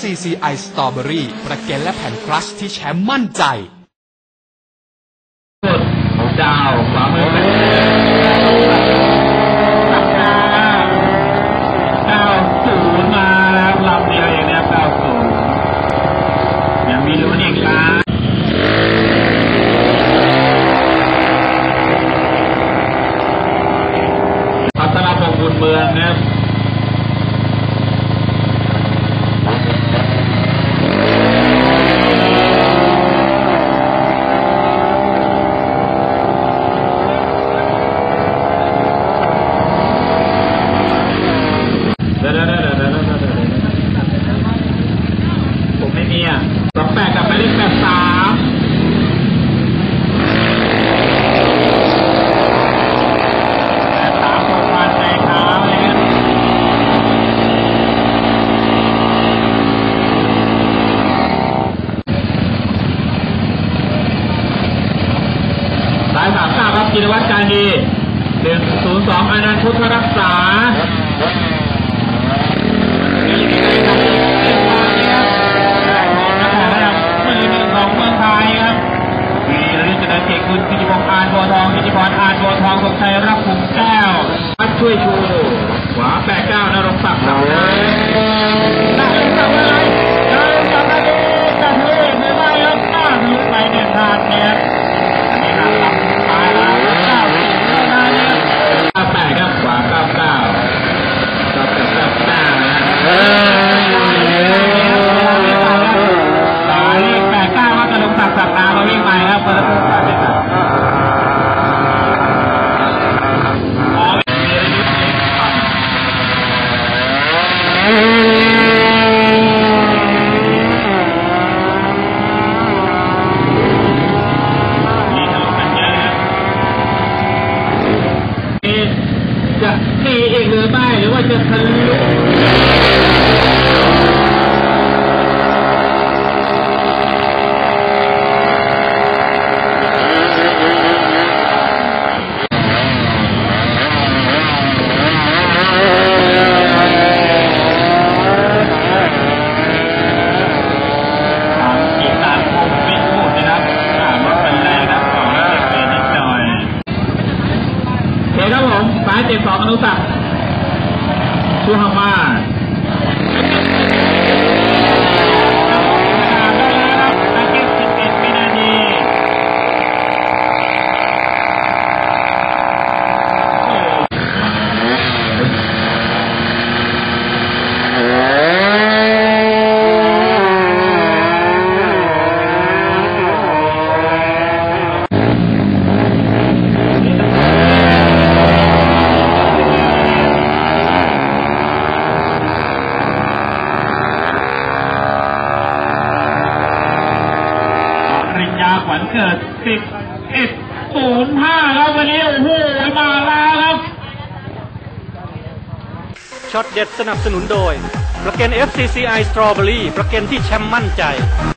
C C I Strawberry ประเกนและแผ่นครัชที่แชมป์มั่นใจ ดาวขวามือเป็นสัปดาห์เก้าศูนย์มาแล้วลำเดียวอย่างเนี้ยเก้าศูนย์ยังมีลุ้นอีกล้านพัฒนาปกบุญเมืองนะครับ เดี๋ยวเดี๋ยวเดี๋ยวเดี๋ยวเดี๋ยวเดี๋ยวเดี๋ยว ผมไม่มีอะสองแปดกับไปเลขแปดสามแปดสามผมผ่านใจเท้าเลยครับสายสามเก้าครับจิรวัตรการดีหนึ่งศูนย์สองอนันต์พุทธรักษามือหนึ่งของเมืองไทยครับมีฤทธิ์เดชเอกคุณกิติพงษ์อานบัวทองกิติพรอานบัวทองสมชัยรับขุมแก้วพัดช่วยชูขวาแปดเก้านรงศักดิ์สังนะนรงศักดิ์อะไรนรงศักดิ์อะไรจะถือเอกหรือไม่ครับหน้าถือไปเนี่ยทานเนี่ยนี่ครับตายแล้วเก้าสิบแล้วนะเนี่ยเก้าแปดครับขวาเก้าเก้าเก้าแปดเก้าเก้านะสายเลขแปดเก้าว่ากระดงศักดิ์สักตามาวิ่งไปครับเปิดประตูสายไปครับอ๋อมีอะไรนิดนึงครับนี่ทะลุกันเยอะนะครับเอ๊ะจะตีอีกหรือไม่หรือว่าจะทะลุ ตามอีกตามมุมไม่พูดนะครับอ่ารถเป็นแรงครับขอให้ เก็บเปลี่ยนนิดหน่อยโอเคครับผมสายเจ็ดสองอนุสัก ดิ์ชูฮัมมาปริญ ญาขวัญเกิดสิบเอ็ดศูนย์ห้าครับวันนี้โอ้โหมาแล้วครับช็อตเด็ดสนับสนุนโดย ประกัน FCCI Strawberry ประกันที่แชมป์มั่นใจ